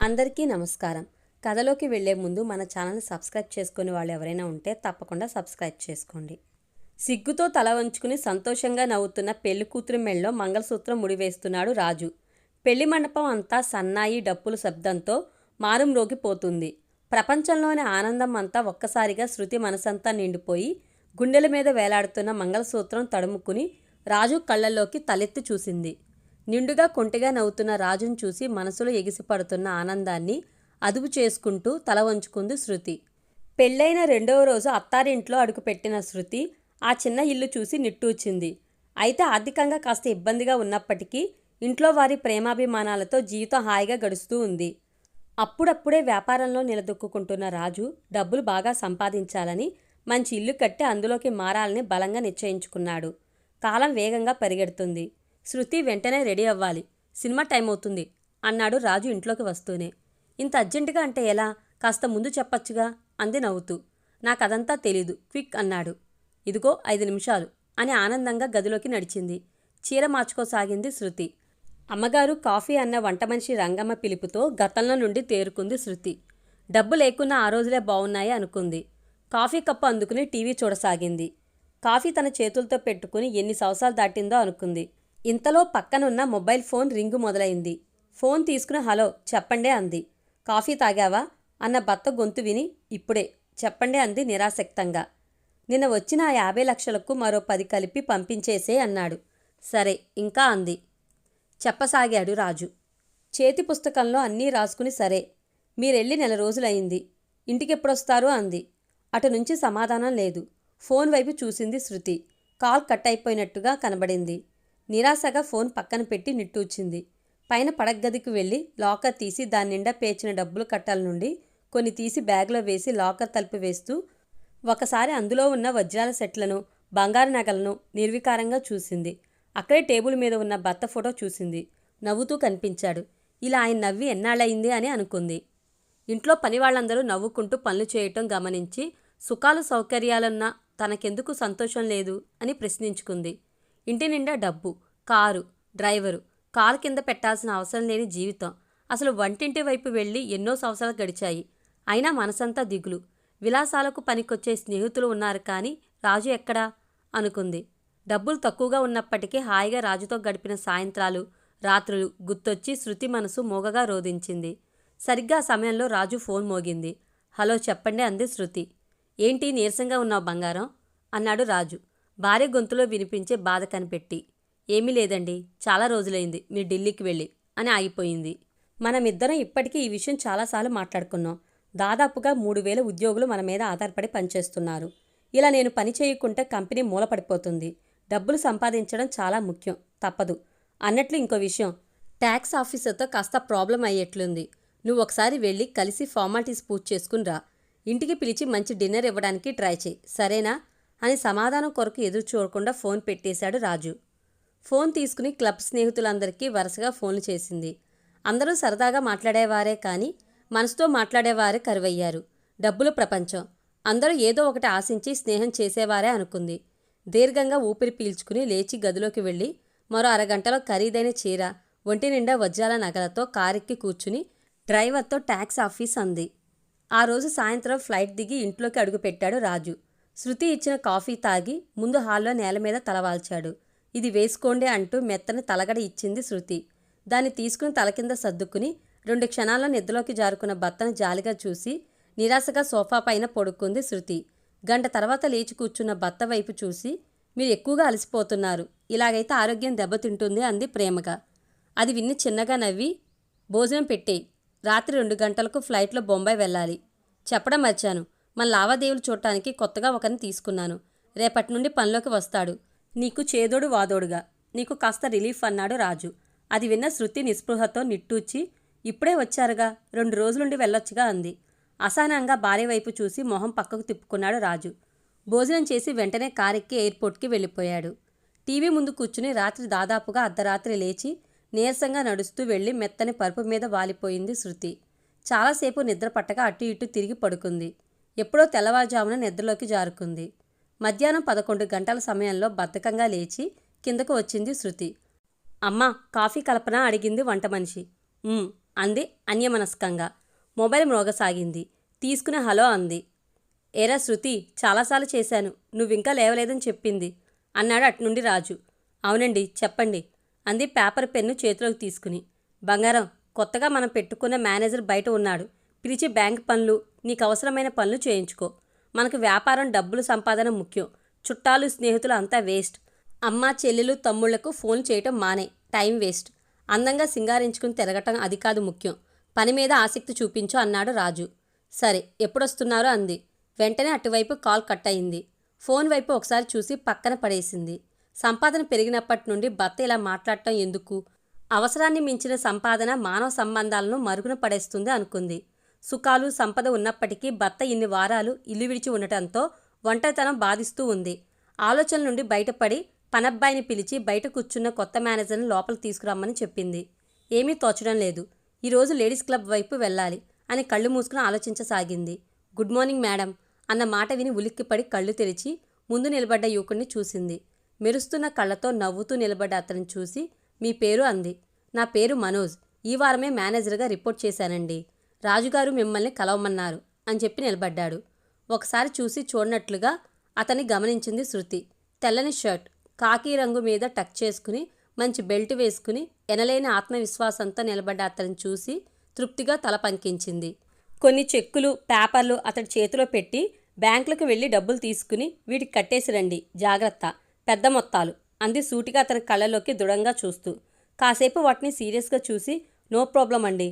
అందరికీ నమస్కారం. కథలోకి వెళ్ళే ముందు మన ఛానల్ని సబ్స్క్రైబ్ చేసుకునే వాళ్ళు ఎవరైనా ఉంటే తప్పకుండా సబ్స్క్రైబ్ చేసుకోండి. సిగ్గుతో తల వంచుకుని సంతోషంగా నవ్వుతున్న పెళ్ళి కూతురు మెళ్ళలో మంగళసూత్రం ముడివేస్తున్నాడు రాజు. పెళ్ళి మండపం అంతా సన్నాయి డప్పుల శబ్దంతో మారుమ్రోగిపోతుంది ప్రపంచంలోని ఆనందం అంతా ఒక్కసారిగా శృతి మనసంతా నిండిపోయి గుండెల మీద వేలాడుతున్న మంగళసూత్రం తడుముకుని రాజు కళ్ళల్లోకి తలెత్తి చూసింది. నిండుగా కొంటిగా నవ్వుతున్న రాజును చూసి మనసులో ఎగిసిపడుతున్న ఆనందాన్ని అదుపు చేసుకుంటూ తల వంచుకుంది శృతి. పెళ్ళైన రెండవ రోజు అత్తారింట్లో అడుగుపెట్టిన శృతి ఆ చిన్న ఇల్లు చూసి నిట్టూచింది. అయితే ఆర్థికంగా కాస్త ఇబ్బందిగా ఉన్నప్పటికీ ఇంట్లో వారి ప్రేమాభిమానాలతో జీవితం హాయిగా గడుస్తూ ఉంది. అప్పుడప్పుడే వ్యాపారంలో నిలదొక్కుంటున్న రాజు డబ్బులు బాగా సంపాదించాలని మంచి ఇల్లు కట్టి అందులోకి మారాలని బలంగా నిశ్చయించుకున్నాడు. కాలం వేగంగా పరిగెడుతుంది. శృతి వెంటనే రెడీ అవ్వాలి. సినిమా టైం అవుతుంది. అన్నాడు రాజు ఇంట్లోకి వస్తూనే. ఇంత అర్జెంటుగా అంటే ఎలా? కాస్త ముందు చెప్పచ్చుగా? అంది నవ్వుతూ. నాకదంతా తెలీదు. క్విక్ అన్నాడు. ఇదిగో ఐదు నిమిషాలు అని ఆనందంగా గదిలోకి నడిచింది. చీర మార్చుకోసాగింది శృతి. అమ్మగారు కాఫీ అన్న వంట మనిషి రంగమ్మ పిలుపుతో గతంలో నుండి తేరుకుంది శృతి. డబ్బు లేకున్నా ఆ రోజులే బాగున్నాయి అనుకుంది. కాఫీ కప్పు అందుకుని టీవీ చూడసాగింది. కాఫీ తన చేతులతో పెట్టుకుని ఎన్ని సంవత్సరాలు దాటిందో అనుకుంది. ఇంతలో పక్కనున్న మొబైల్ ఫోన్ రింగు మొదలైంది. ఫోన్ తీసుకుని హలో చెప్పండే అంది. కాఫీ తాగావా? అన్న భర్త గొంతు విని ఇప్పుడే చెప్పండి అంది నిరాసక్తంగా. నిన్న వచ్చిన ఆ యాభై లక్షలకు మరో పది కలిపి పంపించేసే అన్నాడు. సరే ఇంకా అంది. చెప్పసాగాడు రాజు. చేతి పుస్తకంలో అన్నీ రాసుకుని సరే మీరెళ్ళి నెల రోజులయింది ఇంటికెప్పుడొస్తారు? అంది. అటు నుంచి సమాధానం లేదు. ఫోన్ వైపు చూసింది శృతి. కాల్ కట్ అయిపోయినట్టుగా కనబడింది. నిరాశగా ఫోన్ పక్కన పెట్టి నిట్టూచింది పైన పడగదికి వెళ్ళి లాకర్ తీసి దాని నిండా పేర్చిన డబ్బులు కట్టాల నుండి కొన్ని తీసి బ్యాగ్లో వేసి లాకర్ తలుపు వేస్తూ ఒకసారి అందులో ఉన్న వజ్రాల సెట్లను బంగారు నగలను నిర్వికారంగా చూసింది. అక్కడే టేబుల్ మీద ఉన్న భర్త ఫోటో చూసింది. నవ్వుతూ కనిపించాడు. ఇలా ఆయన నవ్వి ఎన్నాళ్ళయింది అని అనుకుంది. ఇంట్లో పని వాళ్ళందరూ నవ్వుకుంటూ పనులు చేయటం గమనించి సుఖాలు సౌకర్యాలున్నా తనకెందుకు సంతోషం లేదు అని ప్రశ్నించుకుంది. ఇంటి నిండా డబ్బు. కారు డ్రైవరు కారు కింద పెట్టాల్సిన అవసరం లేని జీవితం. అసలు వంటింటి వైపు వెళ్ళి ఎన్నో సంవత్సరాలు గడిచాయి. అయినా మనసంతా దిగులు. విలాసాలకు పనికొచ్చే స్నేహితులు ఉన్నారు కానీ రాజు ఎక్కడా? అనుకుంది. డబ్బులు తక్కువగా ఉన్నప్పటికీ హాయిగా రాజుతో గడిపిన సాయంత్రాలు రాత్రులు గుర్తొచ్చి శృతి మనసు మోగగా రోధించింది. సరిగ్గా సమయంలో రాజు ఫోన్ మోగింది. హలో చెప్పండి అంది శృతి. ఏంటి నీరసంగా ఉన్నావు బంగారం? అన్నాడు రాజు. భార్య గొంతులో వినిపించే బాధ కనిపెట్టి. ఏమీ లేదండి చాలా రోజులైంది మీరు ఢిల్లీకి వెళ్ళి అని ఆగిపోయింది. మనమిద్దరం ఇప్పటికీ ఈ విషయం చాలాసార్లు మాట్లాడుకున్నాం. దాదాపుగా మూడు వేల ఉద్యోగులు మన మీద ఆధారపడి పనిచేస్తున్నారు. ఇలా నేను పని చేయకుంటే కంపెనీ మూలపడిపోతుంది. డబ్బులు సంపాదించడం చాలా ముఖ్యం తప్పదు. అన్నట్లు ఇంకో విషయం ట్యాక్స్ ఆఫీసర్తో కాస్త ప్రాబ్లం అయ్యేట్లుంది. నువ్వు ఒకసారి వెళ్ళి కలిసి ఫార్మాలిటీస్ పూర్తి చేసుకుని రా. ఇంటికి పిలిచి మంచి డిన్నర్ ఇవ్వడానికి ట్రై చేయి సరేనా? అని సమాధానం కొరకు ఎదురు చూడకుండా ఫోన్ పెట్టేశాడు రాజు. ఫోన్ తీసుకుని క్లబ్ స్నేహితులందరికీ వరుసగా ఫోన్లు చేసింది. అందరూ సరదాగా మాట్లాడేవారే కానీ మనసుతో మాట్లాడేవారే కరువయ్యారు. డబ్బులు ప్రపంచం. అందరూ ఏదో ఒకటి ఆశించి స్నేహం చేసేవారే అనుకుంది. దీర్ఘంగా ఊపిరి పీల్చుకుని లేచి గదిలోకి వెళ్ళి మరో అరగంటలో ఖరీదైన చీర ఒంటి నిండా వజ్రాల నగలతో కారెక్కి కూర్చుని డ్రైవర్తో ట్యాక్స్ ఆఫీస్ అంది. ఆ రోజు సాయంత్రం ఫ్లైట్ దిగి ఇంట్లోకి అడుగుపెట్టాడు రాజు. శృతి ఇచ్చిన కాఫీ తాగి ముందు హాల్లో నేల మీద తలవాల్చాడు. ఇది వేసుకోండి అంటూ మెత్తని తలగడ ఇచ్చింది శృతి. దాన్ని తీసుకుని తల కింద సర్దుకుని రెండు క్షణాల్లో నిద్రలోకి జారుకున్న భర్తను జాలిగా చూసి నిరాశగా సోఫా పైన పడుకుంది శృతి. గంట తర్వాత లేచి కూర్చున్న భర్త వైపు చూసి మీరు ఎక్కువగా అలసిపోతున్నారు. ఇలాగైతే ఆరోగ్యం దెబ్బతింటుంది అంది ప్రేమగా. అది విన్ని చిన్నగా నవ్వి భోజనం పెట్టేయి. రాత్రి రెండు గంటలకు ఫ్లైట్లో బొంబాయి వెళ్ళాలి. చెప్పడం మర్చాను. మన లావాదేవీలు చూడటానికి కొత్తగా ఒకరిని తీసుకున్నాను. రేపటి నుండి పనిలోకి వస్తాడు. నీకు చేదోడు వాదోడుగా. నీకు కాస్త రిలీఫ్ అన్నాడు రాజు. అది విన్న శృతి నిస్పృహతో నిట్టూచి ఇప్పుడే వచ్చారుగా. రెండు రోజులుండి వెళ్ళొచ్చుగా అంది. అసహనంగా భార్య వైపు చూసి మొహం పక్కకు తిప్పుకున్నాడు రాజు. భోజనం చేసి వెంటనే కారెక్కి ఎయిర్పోర్ట్కి వెళ్ళిపోయాడు. టీవీ ముందు కూర్చుని రాత్రి దాదాపుగా అర్ధరాత్రి లేచి నీరసంగా నడుస్తూ వెళ్ళి మెత్తని పరుపు మీద వాలిపోయింది శృతి. చాలాసేపు నిద్ర పట్టక అటు ఇటు తిరిగి పడుకుంది. ఎప్పుడో తెల్లవారుజామున నిద్రలోకి జారుకుంది. మధ్యాహ్నం పదకొండు గంటల సమయంలో బద్ధకంగా లేచి కిందకు వచ్చింది శృతి. అమ్మా కాఫీ కల్పన? అడిగింది వంట మనిషి. అంది అన్యమనస్కంగా. మొబైల్ మ్రోగసాగింది. తీసుకుని హలో అంది. ఏరా శృతి చాలాసార్లు చేశాను. నువ్వింకా లేవలేదని చెప్పింది. అన్నాడు అట్నుండి రాజు. అవునండి చెప్పండి అంది పేపర్ పెన్ను చేతిలోకి తీసుకుని. బంగారం కొత్తగా మనం పెట్టుకున్న మేనేజర్ బయట ఉన్నాడు. పిలిచి బ్యాంక్ పనులు నీకు అవసరమైన పనులు చేయించుకో. మనకు వ్యాపారం డబ్బులు సంపాదన ముఖ్యం. చుట్టాలు స్నేహితులు అంతా వేస్ట్. అమ్మ చెల్లెలు తమ్ముళ్ళకు ఫోన్ చేయటం మానే. Time waste. అందంగా సింగారించుకుని తిరగటం అది కాదు ముఖ్యం. పని మీద ఆసక్తి చూపించు అన్నాడు రాజు. సరే ఎప్పుడొస్తున్నారో అంది. వెంటనే అటువైపు కాల్ కట్ అయింది ఫోన్ వైపు ఒకసారి చూసి పక్కన పడేసింది. సంపాదన పెరిగినప్పటి నుండి భర్త ఇలా మాట్లాడటం ఎందుకు? అవసరాన్ని మించిన సంపాదన మానవ సంబంధాలను మరుగున పడేస్తుంది అనుకుంది. సుఖాలు సంపద ఉన్నప్పటికీ భర్త ఇన్ని వారాలు ఇల్లు విడిచి ఉండటంతో ఒంటరితనం బాధిస్తూ ఉంది. ఆలోచన నుండి బయటపడి పనబ్బాయిని పిలిచి బయట కూర్చున్న కొత్త మేనేజర్ని లోపల తీసుకురమ్మని చెప్పింది. ఏమీ తోచడం లేదు. ఈరోజు లేడీస్ క్లబ్ వైపు వెళ్ళాలి అని కళ్ళు మూసుకుని ఆలోచించసాగింది. గుడ్ మార్నింగ్ మేడం అన్న మాట విని ఉలిక్కిపడి కళ్ళు తెరిచి ముందు నిలబడ్డ యువకుడిని చూసింది. మెరుస్తున్న కళ్ళతో నవ్వుతూ నిలబడ్డ అతన్ని చూసి మీ పేరు? అంది. నా పేరు మనోజ్. ఈ వారమే మేనేజర్గా రిపోర్ట్ చేశానండి. రాజుగారు మిమ్మల్ని కలవమన్నారు అని చెప్పి నిలబడ్డాడు. ఒకసారి చూసి చూడనట్లుగా అతన్ని గమనించింది శృతి. తెల్లని షర్ట్ కాకి రంగు మీద టక్ చేసుకుని మంచి బెల్ట్ వేసుకుని ఎనలేని ఆత్మవిశ్వాసంతో నిలబడ్డ అతన్ని చూసి తృప్తిగా తల పంకించింది. కొన్ని చెక్కులు పేపర్లు అతడి చేతిలో పెట్టి బ్యాంకులకు వెళ్ళి డబ్బులు తీసుకుని వీటికి కట్టేసి రండి జాగ్రత్త పెద్ద మొత్తాలు అంది సూటిగా అతని కళ్ళలోకి దృఢంగా చూస్తూ. కాసేపు వాటిని సీరియస్గా చూసి నో ప్రాబ్లం అండి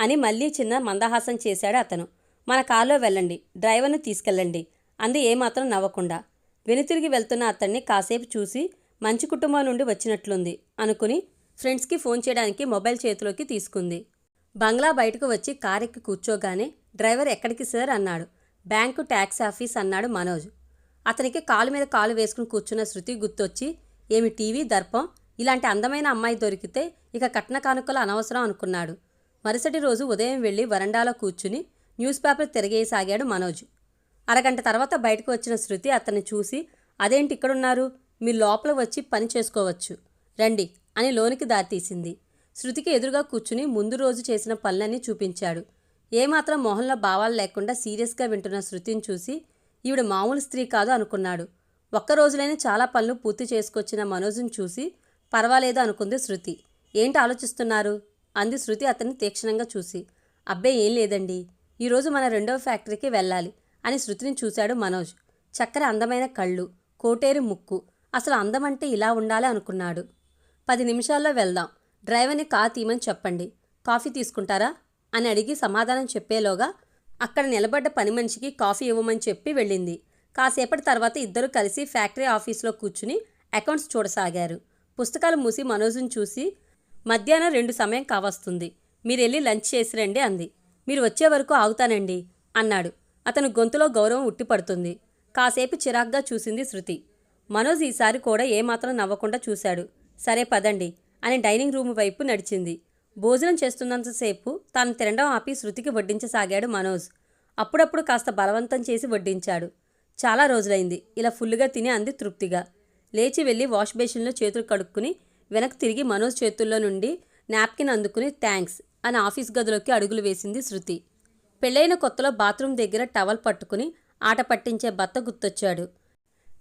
అని మళ్ళీ చిన్న మందహాసం చేశాడు అతను. మన కారులో వెళ్ళండి డ్రైవర్ను తీసుకెళ్ళండి అంది ఏమాత్రం నవ్వకుండా. వెనుతిరిగి వెళ్తున్న అతన్ని కాసేపు చూసి మంచి కుటుంబం నుండి వచ్చినట్లుంది అనుకుని ఫ్రెండ్స్కి ఫోన్ చేయడానికి మొబైల్ చేతిలోకి తీసుకుంది. బంగ్లా బయటకు వచ్చి కారెక్కి కూర్చోగానే డ్రైవర్ ఎక్కడికి సార్? అన్నాడు. బ్యాంకు ట్యాక్స్ ఆఫీస్ అన్నాడు మనోజ్. అతనికి కాలు మీద కాలు వేసుకుని కూర్చున్న శృతి గుర్తొచ్చి ఏమి టీవీ దర్పం? ఇలాంటి అందమైన అమ్మాయి దొరికితే ఇక కట్న కానుకలు అనవసరం అనుకున్నాడు. మరుసటి రోజు ఉదయం వెళ్ళి వరండాలో కూర్చుని న్యూస్ పేపర్ తిరగేయసాగాడు మనోజ్. అరగంట తర్వాత బయటకు వచ్చిన శృతి అతన్ని చూసి అదేంటి ఇక్కడున్నారు? మీరు లోపల వచ్చి పని చేసుకోవచ్చు. రండి అని లోనికి దారితీసింది. శృతికి ఎదురుగా కూర్చుని ముందు రోజు చేసిన పనులన్నీ చూపించాడు. ఏమాత్రం మొహంలో భావాలు లేకుండా సీరియస్గా వింటున్న శృతిని చూసి ఈవిడ మామూలు స్త్రీ కాదు అనుకున్నాడు. ఒక్క రోజులోనే చాలా పనులు పూర్తి చేసుకొచ్చిన మనోజ్ని చూసి పర్వాలేదు అనుకుంది శృతి. ఏంటి ఆలోచిస్తున్నారు? అంది శృతి అతన్ని తీక్షణంగా చూసి. అబ్బే ఏం లేదండి. ఈరోజు మన రెండవ ఫ్యాక్టరీకి వెళ్ళాలి అని శృతిని చూశాడు మనోజ్. చక్కర అందమైన కళ్ళు కోటేరు ముక్కు. అసలు అందమంటే ఇలా ఉండాలి అనుకున్నాడు. పది నిమిషాల్లో వెళ్దాం. డ్రైవర్ని కార్ తీయమని చెప్పండి. కాఫీ తీసుకుంటారా? అని అడిగి సమాధానం చెప్పేలోగా అక్కడ నిలబడ్డ పని మనిషికి కాఫీ ఇవ్వమని చెప్పి వెళ్ళింది. కాసేపటి తర్వాత ఇద్దరు కలిసి ఫ్యాక్టరీ ఆఫీస్లో కూర్చుని అకౌంట్స్ చూడసాగారు. పుస్తకాలు మూసి మనోజ్ని చూసి మధ్యాహ్నం రెండు సమయం కావస్తుంది. మీరు వెళ్ళి లంచ్ చేసి రండి అంది. మీరు వచ్చే వరకు ఆగుతానండి అన్నాడు. అతను గొంతులో గౌరవం ఉట్టిపడుతుంది. కాసేపు చిరాగ్గా చూసింది శృతి. మనోజ్ ఈసారి కూడా ఏమాత్రం నవ్వకుండా చూశాడు. సరే పదండి అని డైనింగ్ రూమ్ వైపు నడిచింది. భోజనం చేస్తున్నంతసేపు తాను తినడం ఆపి శృతికి వడ్డించసాగాడు మనోజ్. అప్పుడప్పుడు కాస్త బలవంతం చేసి వడ్డించాడు. చాలా రోజులైంది. ఇలా ఫుల్లుగా తిని అంది తృప్తిగా. లేచి వెళ్ళి వాష్ బేసిన్లో చేతులు కడుక్కుని వెనక్కి తిరిగి మనోజ్ చేతుల్లో నుండి నాప్కిన్ అందుకుని థ్యాంక్స్ అని ఆఫీస్ గదిలోకి అడుగులు వేసింది శృతి. పెళ్ళైన కొత్తలో బాత్రూమ్ దగ్గర టవల్ పట్టుకుని ఆట పట్టించే భర్త గుర్తొచ్చాడు.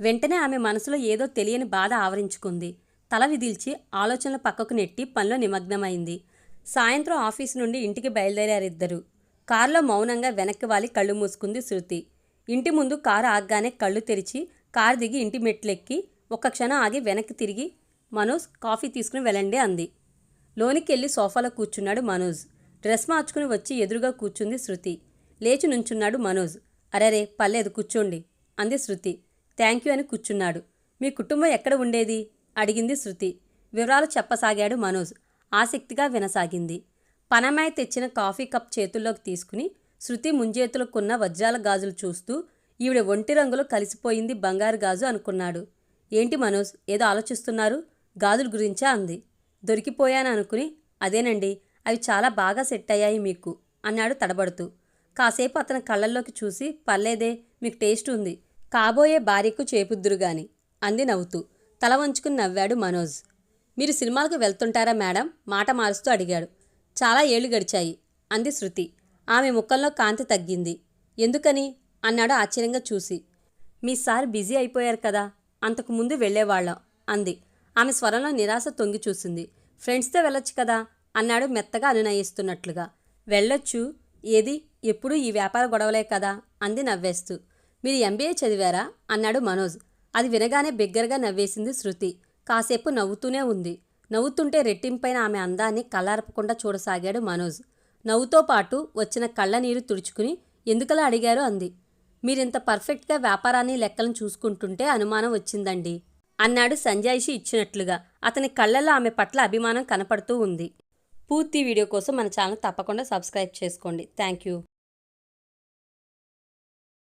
వెంటనే ఆమె మనసులో ఏదో తెలియని బాధ ఆవరించుకుంది. తల విదిల్చి ఆలోచనలు పక్కకు నెట్టి పనిలో నిమగ్నమైంది. సాయంత్రం ఆఫీస్ నుండి ఇంటికి బయలుదేరారిద్దరు. కారులో మౌనంగా వెనక్కి వాలి కళ్ళు మూసుకుంది శృతి. ఇంటి ముందు కారు ఆగ్గానే కళ్ళు తెరిచి కారు దిగి ఇంటి మెట్లెక్కి ఒక్క క్షణం ఆగి వెనక్కి తిరిగి మనోజ్ కాఫీ తీసుకుని వెళ్ళండి అంది. లోనికి వెళ్ళి సోఫాలో కూర్చున్నాడు మనోజ్. డ్రెస్ మార్చుకుని వచ్చి ఎదురుగా కూర్చుంది శృతి. లేచి నుంచున్నాడు మనోజ్. అరెరే పర్లేదు కూర్చోండి అంది శృతి. థ్యాంక్ యూ అని కూర్చున్నాడు. మీ కుటుంబం ఎక్కడ ఉండేది? అడిగింది శృతి. వివరాలు చెప్పసాగాడు మనోజ్. ఆసక్తిగా వినసాగింది. పనమాయి తెచ్చిన కాఫీ కప్ చేతుల్లోకి తీసుకుని శృతి ముంజేతులకున్న వజ్రాల గాజులు చూస్తూ ఈవిడ ఒంటి రంగులో కలిసిపోయింది బంగారు గాజు అనుకున్నాడు. ఏంటి మనోజ్ ఏదో ఆలోచిస్తున్నారు? గాజుల గురించా అంది. దొరికిపోయాను అనుకుని అదేనండి అవి చాలా బాగా సెట్ అయ్యాయి మీకు అన్నాడు తడబడుతూ. కాసేపు అతని కళ్ళల్లోకి చూసి పర్లేదే మీకు టేస్ట్ ఉంది. కాబోయే భార్యకు చేపుద్దురుగాని అంది నవ్వుతూ. తల వంచుకుని నవ్వాడు మనోజ్. మీరు సినిమాలకు వెళ్తుంటారా మేడం? మాట మారుస్తూ అడిగాడు. చాలా ఏళ్ళు గడిచాయి అంది శృతి. ఆమె ముఖంలో కాంతి తగ్గింది. ఎందుకని? అన్నాడు ఆశ్చర్యంగా చూసి. మీ సార్ బిజీ అయిపోయారు కదా అంతకు ముందు వెళ్ళేవాళ్ళం అంది. ఆమె స్వరంలో నిరాశ తొంగి చూసింది. ఫ్రెండ్స్తో వెళ్ళొచ్చు కదా అన్నాడు మెత్తగా అనునయిస్తున్నట్లుగా. వెళ్ళొచ్చు. ఏది? ఎప్పుడూ ఈ వ్యాపార గొడవలే కదా అంది నవ్వేస్తూ. మీరు ఎంబీఏ చదివారా? అన్నాడు మనోజ్. అది వినగానే బిగ్గరగా నవ్వేసింది శృతి. కాసేపు నవ్వుతూనే ఉంది. నవ్వుతుంటే రెట్టింపైన ఆమె అందాన్ని కళ్ళారపకుండా చూడసాగాడు మనోజ్. నవ్వుతో పాటు వచ్చిన కళ్ళ నీరు తుడుచుకుని ఎందుకలా అడిగారు? అంది. మీరింత పర్ఫెక్ట్గా వ్యాపారాన్ని లెక్కలను చూసుకుంటుంటే అనుమానం వచ్చిందండి. అన్నాడు సంజాయిషి ఇచ్చినట్లుగా. అతని కళ్ళల్లో ఆమె పట్ల అభిమానం కనపడుతూ ఉంది. పూర్తి వీడియో కోసం మన ఛానల్ తప్పకుండా సబ్స్క్రైబ్ చేసుకోండి. Thank you.